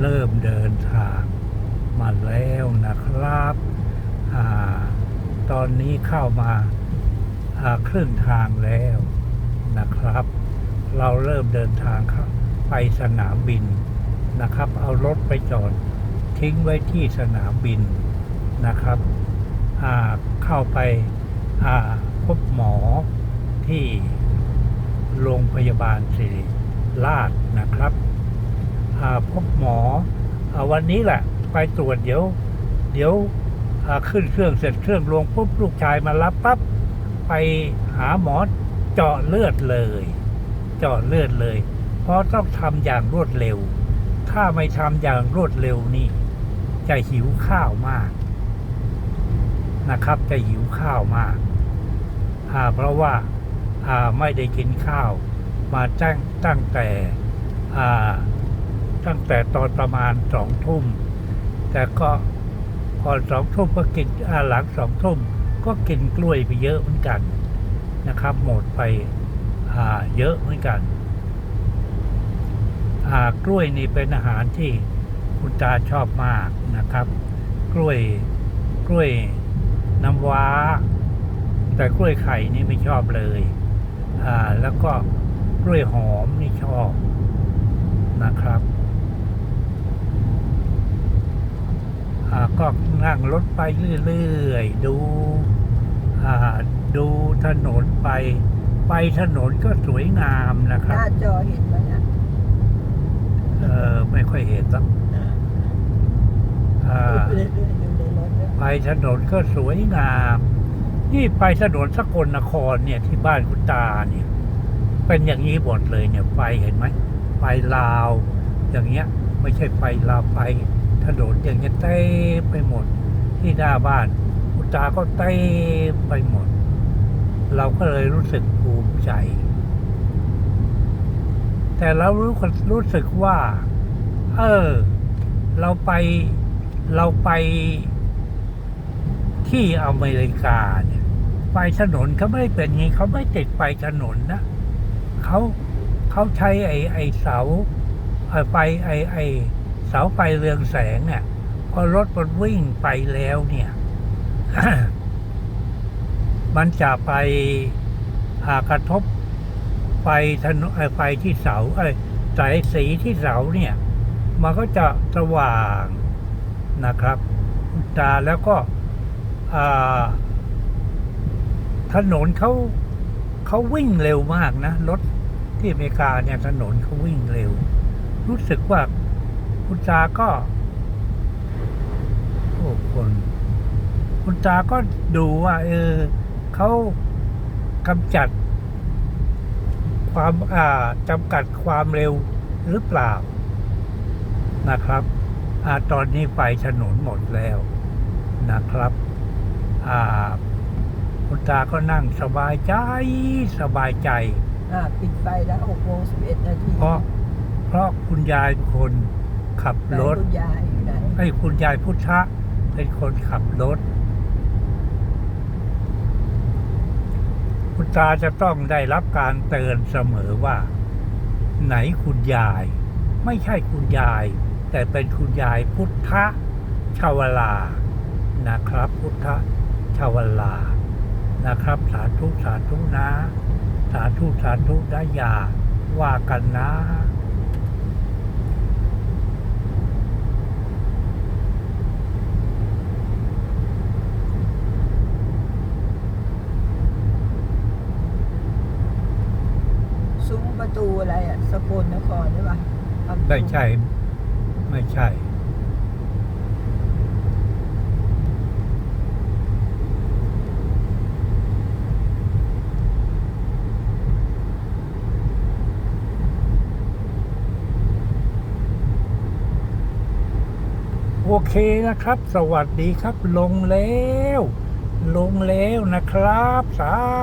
เริ่มเดินทางมาแล้วนะครับอตอนนี้เข้ามาครึ่งทางแล้วนะครับ เราเริ่มเดินทางไปสนามบินนะครับ เอารถไปจอดทิ้งไว้ที่สนามบินนะครับเข้าไปาพบหมอที่โรงพยาบาลศิริราชนะครับ พบหมออวันนี้แหละ ไปตรวจเดี๋ยว เดี๋ยวขึ้นเครื่องเสร็จเครื่องลงปุ๊บลูกชายมารับปั๊บไปหาหมอเจาะเลือดเลย เจาะเลือดเลย เพราะต้องทำอย่างรวดเร็ว ถ้าไม่ทำอย่างรวดเร็วนี่ จะหิวข้าวมากนะครับ จะหิวข้าวมากาเพราะว่าาไม่ได้กินข้าว มาตั้งตั้งแต่ ตั้งแต่ตอนประมาณสองทุ่ม แต่ก็ก่อนสองทุ่มก็กินอาหลังสองทุ่มก็กินกล้วยไปเยอะเหมือนกันนะครับ หมดไปเยอะเหมือนกันกล้วยนี่เป็นอาหารที่คุณตาชอบมากนะครับ กล้วยกล้วยน้ำว้า แต่กล้วยไข่นี่ไม่ชอบเลยอ่าแล้วก็กล้วยหอมนี่ชอบนะครับ อ่า ก็นั่งรถไปเรื่อยๆ ดูอ่าดูถนนไป ไปถนนก็สวยงามนะหครับน้าจอเห็นไหมอะเออไม่ค่อยเห็นสักอ่าเรื่อยๆอยู่ในรถเนี่ยไปถนนก็สวยงาม นี่ไปถนนสกลนครเนี่ยที่บ้านคุณตาเนี่ย เป็นอย่างนี้หมดเลยเนี่ย ไปเห็นไหม ไปลาว อย่างเงี้ย ไม่ใช่ไปลาวไป ถนนอย่างเงี้ยเต็มไปหมด ที่หน้าบ้านคุตาก็เต็มไปหมด เราก็เลยรู้สึกภูมิใจ แต่เรารู้รู้สึกว่า เออ เราไปเราไปที่อเมริกาเนี่ยไฟถนนเขาไม่ได้เป็นอย่างนี้เขาไม่ติดไฟถนนนะเขาเขาใช้ไอ้ไอ้เสาไอไฟไอ้ไอ้ เสาไฟเรืองแสงเนี่ยพอรถมันวิ่งไปแล้วเนี่ย มันจะไปหากระทบไฟถนนไอไฟที่เสาไอ้สายสีที่เสาเนี่ย มันก็จะสว่างนะครับตาแล้วก็ถนนเขาเขาวิ่งเร็วมากนะ รถที่อเมริกาเนี่ยถนนเขาวิ่งเร็ว รู้สึกว่า คุณตาก็โอ้คนคุณตาก็ดูว่า เออเขากำจัด ความอ่าจำกัดความเร็วหรือเปล่านะครับอาตอนนี้ไฟถนนหมดแล้วนะครับอ่าคุณตาก็นั่งสบายใจสบายใจอ่าปิดไฟแล้วหกโมงสิบเอ็ดนาทีเพราะเพราะคุณยายเป็นคน ขับไหนรถ คุณยายอยู่ไหนให้คุณยายพุทธะเป็นคนขับรถ คุณตาจะต้องได้รับการเตือนเสมอว่า ไหนคุณยาย ไม่ใช่คุณยาย แต่เป็นคุณยายพุทธชาวลานะครับ พุทธชาวลานะครับ สาธุสาธุนะ สาธุสาธุนะอย่าว่ากันนะ ซุ้ม ประตูอะไรอะสกลนครใช่ปะไม่ใช่ ไม่ใช่ โอเคนะครับ สวัสดีครับ ลงแล้ว ลงแล้วนะครับสา